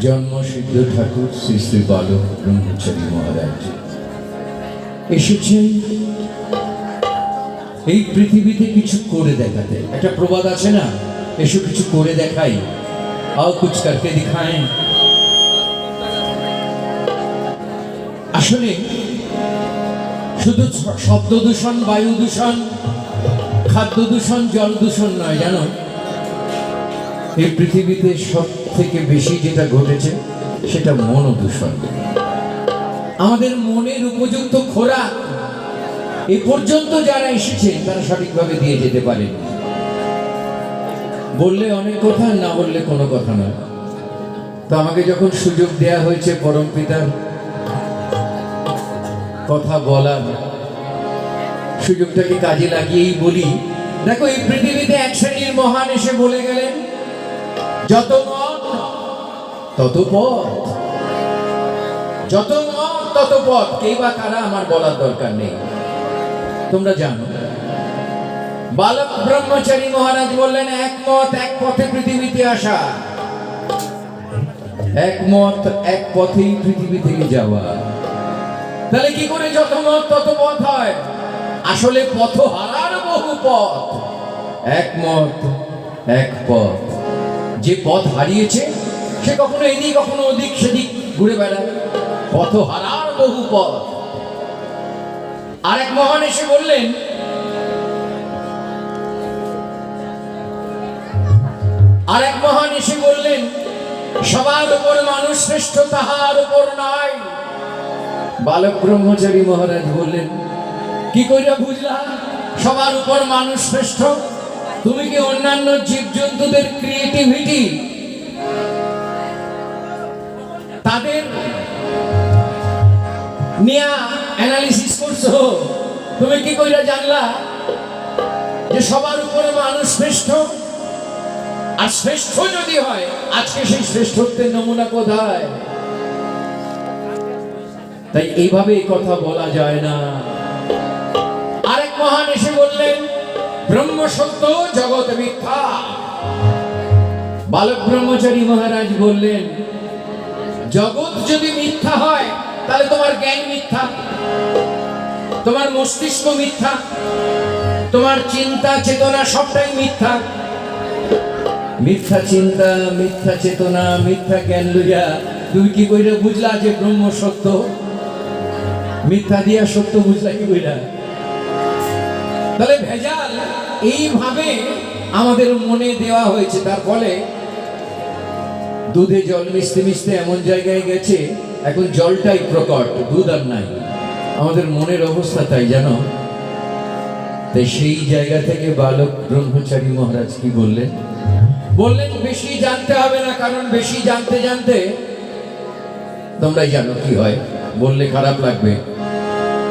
জন্মসিদ্ধ ঠাকুর শ্রী শ্রী বালক ব্রহ্মচারী মহারাজ। এসেছেন। এই পৃথিবীতে কিছু করে দেখাতে। একটা প্রবাদ আছে না? এসো কিছু করে দেখাই। আও কুছ করকে দিখায় আসলে, শুধু শব্দ দূষণ, বায়ু দূষণ, খাদ্য দূষণ, জল দূষণ নয়, জানো? এই পৃথিবীতে সব থেকে বেশি যেটা ঘটেছে, সেটা মন দূষণ আমাদের মনের উপযুক্ত খোরাক এ পর্যন্ত যারা এসেছেন তারা সঠিকভাবে দিয়ে যেতে পারেন। বললে অনেক কথা, না বললে কোনো কথা নয়। তো আমাকে যখন সুযোগ দেয়া হয়েছে পরম পিতার, কথা বলার, সুযোগটাকে কাজে লাগিয়েই বলি। দেখো, এই পৃথিবীতে এক শ্রেণির মহান এসে বলে গেলেন, যত তত পথ যত মত তত পথ কেই বা কারা আমার বলার দরকার নেই। তোমরা জানো, বালক ব্রহ্মচারী মহারাজ বললেন একমত এক পথে পৃথিবীতে আসা। একমত এক পথেই পৃথিবী থেকে যাওয়া। তাহলে কি করে যত মত তত পথ হয়? আসলে পথ হারার বহু পথ। একমত এক পথ। যে পথ হারিয়েছে সে কখনো এদিক, কখনো ওদিক, সেদিক ঘুরে বেড়ায়। পথ হারার বহু পথ। আর এক মহান এসে বললেন আর এক মহান এসে বললেন, সবার উপর মানুষ শ্রেষ্ঠ, তাহার উপর নাই। বালক ব্রহ্মচারী মহারাজ বললেন, কি কইরা বুঝলা? সবার উপর মানুষ শ্রেষ্ঠ। তুমি কি অন্যান্য জীবজন্তুদের ক্রিয়েটিভিটি তাদের নিয়া অ্যানালিসিস করছ, তুমি কি কইরা জানলা যে সবার উপরে মানুষ শ্রেষ্ঠ? আর শ্রেষ্ঠ যদি হয়, আজকে সেই শ্রেষ্ঠত্বের নমুনা কোথায়? তাই এইভাবে এই কথা বলা যায় না। আরেক মহান এসে বললেন, ব্রহ্ম সত্য, জগৎ মিথ্যা। বালক ব্রহ্মচারী মহারাজ বললেন জগৎ যদি মিথ্যা হয়, তাহলে তোমার জ্ঞান মিথ্যা, তোমার মস্তিষ্ক মিথ্যা, তোমার চিন্তা চেতনা সবটাই মিথ্যা। মিথ্যা চিন্তা, মিথ্যা চেতনা, মিথ্যা জ্ঞান লইয়া তুই কি কইরা বুঝলা যে ব্রহ্ম সত্য? মিথ্যা দিয়া সত্য বুঝলা কি কইরা? তাহলে ভেজাল, এইভাবে আমাদের মনে দেওয়া হয়েছে। তার ফলে দুধে জল মিশতে মিশতে এমন জায়গায় গেছে, এখন জলটাই প্রকট, দুধ আর নাই। আমাদের মনের অবস্থা তাই, জানো? তাই সেই জায়গা থেকে বালক ব্রহ্মচারী মহারাজ কি বললেন? বললেন, বেশি জানতে হবে না, কারণ বেশি জানতে জানতে তোমরাই জানো কি হয়। বললে খারাপ লাগবে।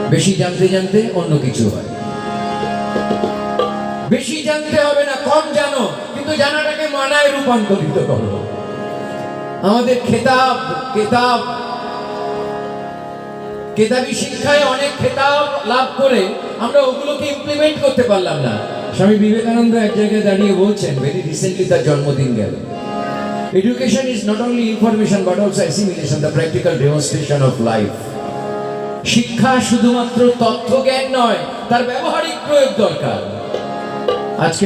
বেশি জানতে জানতে অন্য কিছু হয়। বেশি জানতে হবে না, কম জানো, কিন্তু জানাটাকে মানায় রূপান্তরিত করো। আমাদের খেতাব কেতাব কেতাবি শিক্ষায় অনেক খেতাব লাভ করে আমরা ওগুলোকে ইমপ্লিমেন্ট করতে পারলাম না। স্বামী বিবেকানন্দ এক জায়গায় দাঁড়িয়ে বলছেন ভেরি রিসেন্টলি তার জন্মদিন গেল। Education is not only information but also assimilation the practical demonstration of life শিক্ষা শুধুমাত্র তথ্য জ্ঞান নয়, তার ব্যবহারিক প্রয়োগ দরকার। আজকে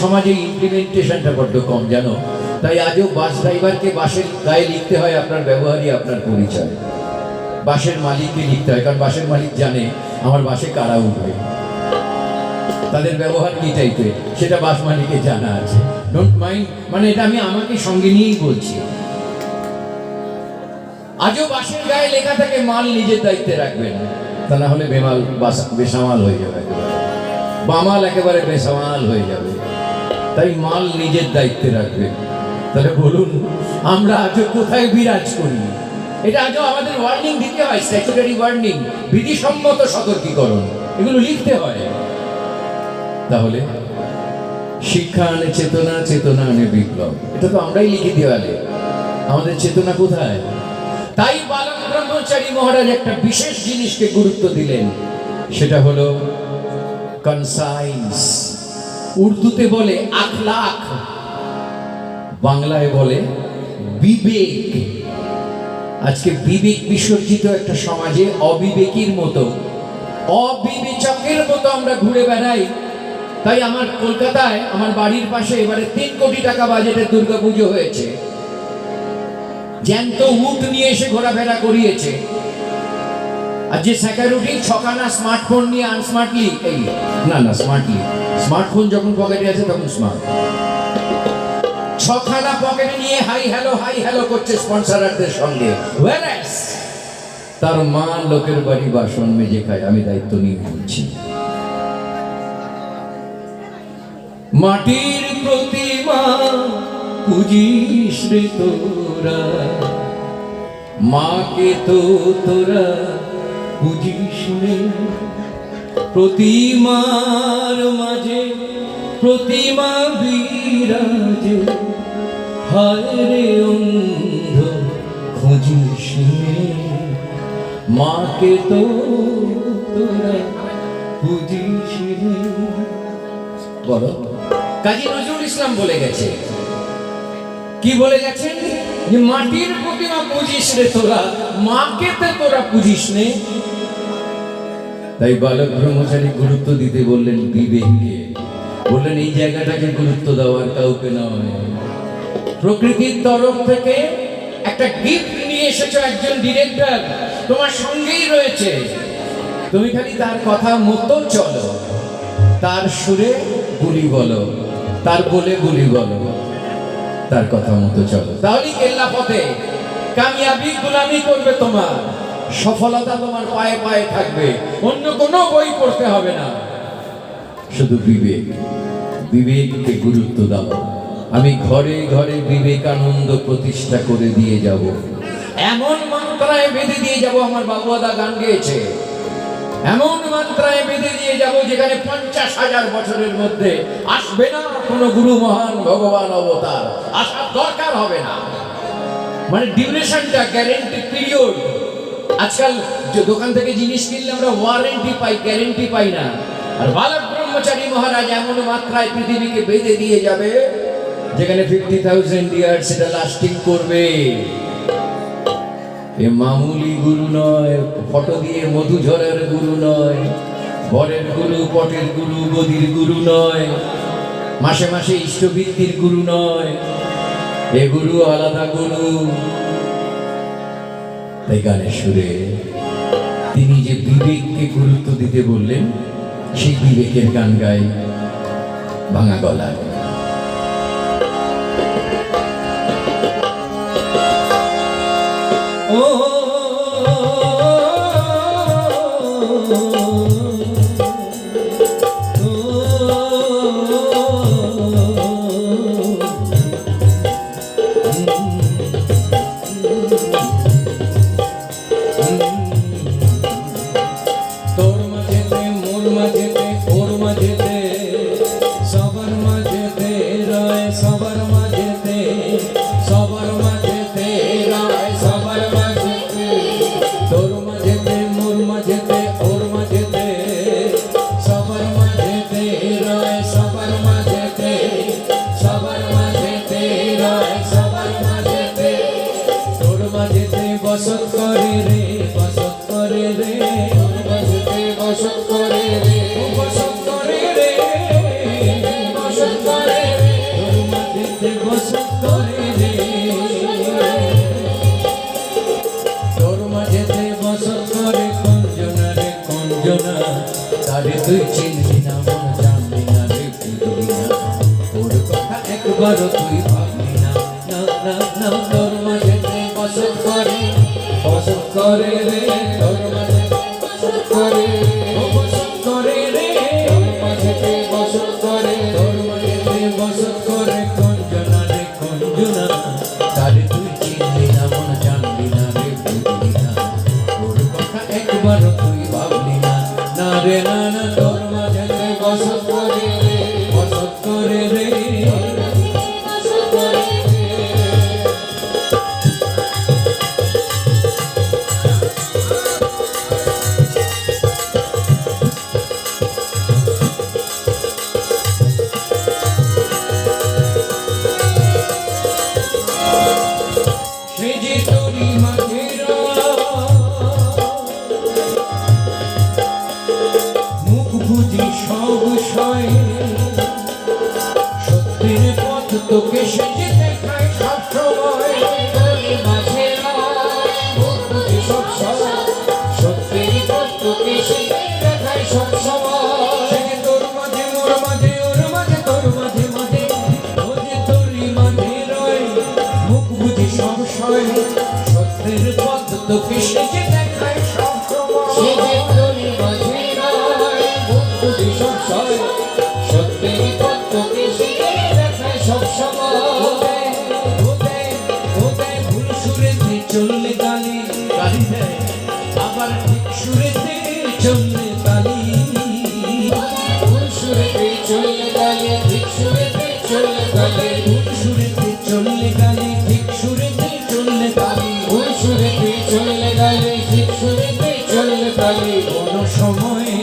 সমাজে ইমপ্লিমেন্টেশনটা বড্ড কম, জানো? তাই আজও বাস ড্রাইভারকে বাসের গায়ে লিখতে হয় আপনার ব্যবহারই আপনার পরিচয়। বাসের মালিককে লিখতে হয়, কারণ বাসের মালিক জানে আমার বাসে কারা উঠবে। তাদের ব্যবহার কি টাইপের সেটা বাস মালিকের জানা আছে। ডোন্ট মাইন্ড মানে এটা আমি আমাকে সঙ্গে নিয়েই বলছি। আজও বাসের গায়ে লেখা থাকে, মাল নিজের দায়িত্বে রাখবেন। তা না হলে বেমাল, বাস বেসামাল হয়ে যাবে বামাল একেবারে বেসামাল হয়ে যাবে। তাই মাল নিজের দায়িত্বে রাখবেন। তাহলে বলুন, আমরা আজও কোথায় বিরাজ করি? এটা আজও আমাদের ওয়ার্নিং দিতে হয় স্ট্যাচুটারি ওয়ার্নিং বিধিসম্মত সতর্কীকরণ, এগুলো লিখতে হয়। তাহলে শিক্ষা আনে চেতনা চেতনা আনে বিপ্লব, এটা তো আমরাই লিখে দেওয়ালে আমাদের চেতনা কোথায়? তাই বালক ব্রহ্মচারী মহারাজ একটা বিশেষ জিনিসকে গুরুত্ব দিলেন, সেটা হলো কনসাইন্স উর্দুতে বলে আখলাখ। বাংলায় বলে বিবেক। আজকে বিবেক বিসর্জিত একটা সমাজে অবিবেকীর মতো, অবিবেচকের মতো আমরা ঘুরে বেড়াই। তাই আমার কলকাতায়, আমার বাড়ির পাশে এবারে তিন কোটি টাকা বাজেটের দুর্গাপুজো হয়েছে। জ্যান্ত উট নিয়ে এসে ঘোরাফেরা করিয়েছে। আর যে সিকিউরিটি ছকানা স্মার্টফোন নিয়ে আনস্মার্টলি এই, না না স্মার্টলি স্মার্টফোন যখন পকেটে আছে তখন স্মার্ট পকেটে নিয়ে হাই হ্যালো হাই হ্যালো করছে স্পন্সরারদের সঙ্গে। তার মা লোকের বাড়ি বাসন মেজে খায়, আমি দায়িত্ব নিয়ে বলছি মাটির প্রতিমা পুজিস তোরা, মাকে তো তোরা নে প্রতিমার মাঝে, প্রতিমা বিরাজে। অন্ধ খুঁজিস মাকে তো তোরা নে। বলো। কাজী নজরুল ইসলাম বলে গেছে। কি বলে গেছেন? যে মাটির প্রতিমা পুজিস রে তোরা, মাকে তো তোরা পুজিস নে। তাই বালক ব্রহ্মচারী গুরুত্ব দিতে বললেন বিবেককে। বললেন, এই জায়গাটাকে গুরুত্ব দেওয়ার কাউকে নয়। প্রকৃতির তরফ থেকে একটা গিফট নিয়ে এসেছ একজন ডিরেক্টর তোমার সঙ্গেই রয়েছে। তুমি খালি তার কথা মতো চলো। তার সুরে গুলি বলো। তার বলে গুলি বলো। তার কথা মতো চলো। তাহলেই কেল্লা পথে কামিয়াবি গুলামি করবে তোমার। সফলতা তোমার পায়ে পায়ে থাকবে। অন্য কোনো বই পড়তে হবে না। শুধু বিবেক। বিবেককে গুরুত্ব দাও। আমি ঘরে ঘরে বিবেকানন্দ প্রতিষ্ঠা করে দিয়ে যাব। এমন মন্ত্রায় বেঁধে দিয়ে যাব আমার বাবুদা গান গেয়েছে। এমন মাত্রায় বেঁধে দিয়ে যাব যেখানে পঞ্চাশ হাজার বছরের মধ্যে আসবে না কোনো গুরু মহান ভগবান অবতার। আসার দরকার হবে না। মানে ডিউরেশনটা গ্যারেন্টি পিরিয়ড আজকাল যে দোকান থেকে জিনিস কিনলে আমরা ওয়ারেন্টি পাই গ্যারেন্টি পাই না। আর বালক ব্রহ্মচারী মহারাজ এমন মাত্রায় পৃথিবীকে বেঁধে দিয়ে যাবে যেখানে ফিফটি থাউজেন্ড ইয়ার সেটা লাস্টিং করবে। এ মামুলি গুরু নয়, ফটো দিয়ে মধু ঝরার গুরু নয়, বরের গুরু, পটের গুরু গদির গুরু নয়, মাসে মাসে ইষ্টবৃত্তির গুরু নয়, এ গুরু আলাদা গুরু। তাই গানের সুরে তিনি যে বিবেককে গুরুত্ব দিতে বললেন, সেই বিবেকের গান গাই ভাঙা গলায়। ও একবারও তুই ভাববি না না না না তোর মাঝেতে বসত করে বসত করে রে তোর মাঝেতে বসত করে বসত করে রে তোর মাঝেতে বসত করে তোর মাঝেতে বসত করে কঞ্জনা রে কঞ্জনা তারে তুই চিনবি না মন জানবি না রে বুঝবি না তোর কথা একবারও তুই ভাবলি না না রে না তোকে সেজে দেখায় সব সে চললে গালে সুরেতে চললে গালে কোনো সময়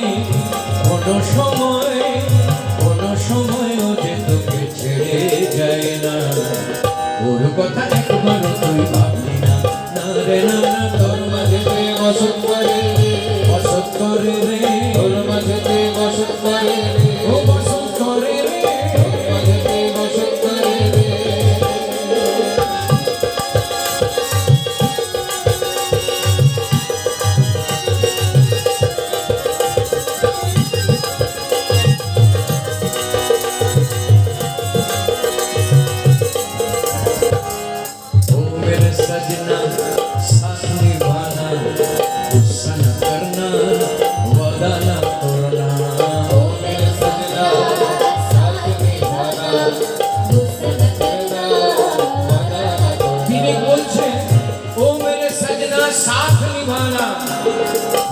निभाना साथ निभाना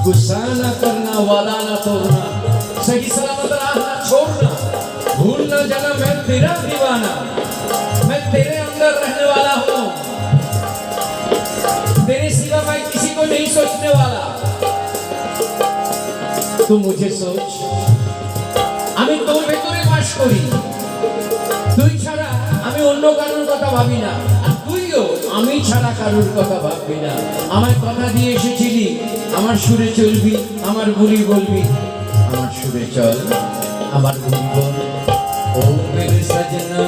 गुस्सा ना करना वाला ना तोड़ना सही सलामत राह ना छोड़ना भूल ना जाना मैं तेरा दीवाना मैं तेरे अंदर रहने वाला हूँ तेरे सिवा मैं किसी को नहीं सोचने वाला तू मुझे सोच আমি তোর ভেতরে বাস করি তুই ছাড়া আমি অন্য কারোর কথা ভাবি না দিকেও আমি ছাড়া কারোর কথা ভাববি না। আমার কথা দিয়ে এসেছিলি, আমার সুরে চলবি, আমার গুলি বলবি। আমার সুরে চল, আমার গুলি বল। ও মেরে সজনা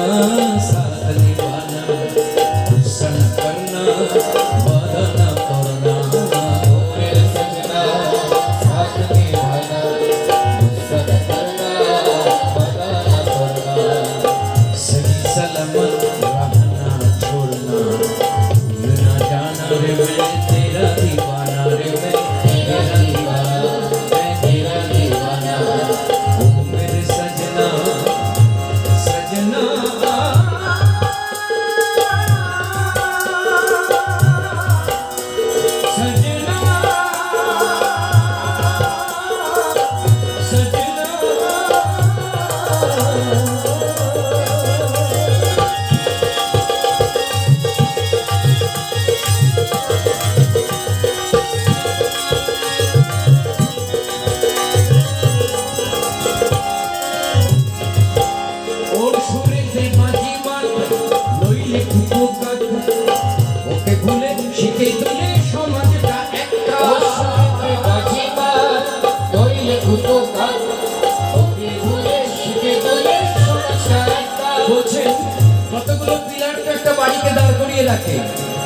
রাখে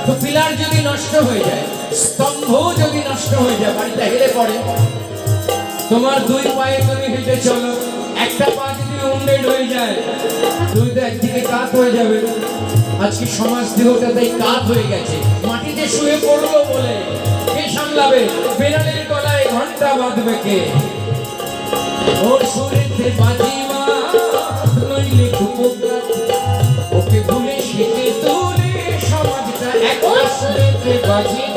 তো পিলার যদি নষ্ট হয়ে যায়, স্তম্ভ যদি নষ্ট হয়ে যায় বাড়িটা হেলে পড়ে। তোমার দুই পায়ে তুমি হেঁটে চলো, একটা পা যদি উন্ডেড হয়ে যায় তো একদিকে কাত হয়ে যাবে। আজকে সমাজ দেহটা তাই কাত হয়ে গেছে। মাটিতে শুয়ে পড়ল বলে কে সামলাবে? বেড়ালের গলায় ঘণ্টা বাঁধবে কে? ওর সুরেতে বাজিমা, নইলে কুপকাত বাজি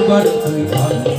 কথা তুই ভাবলি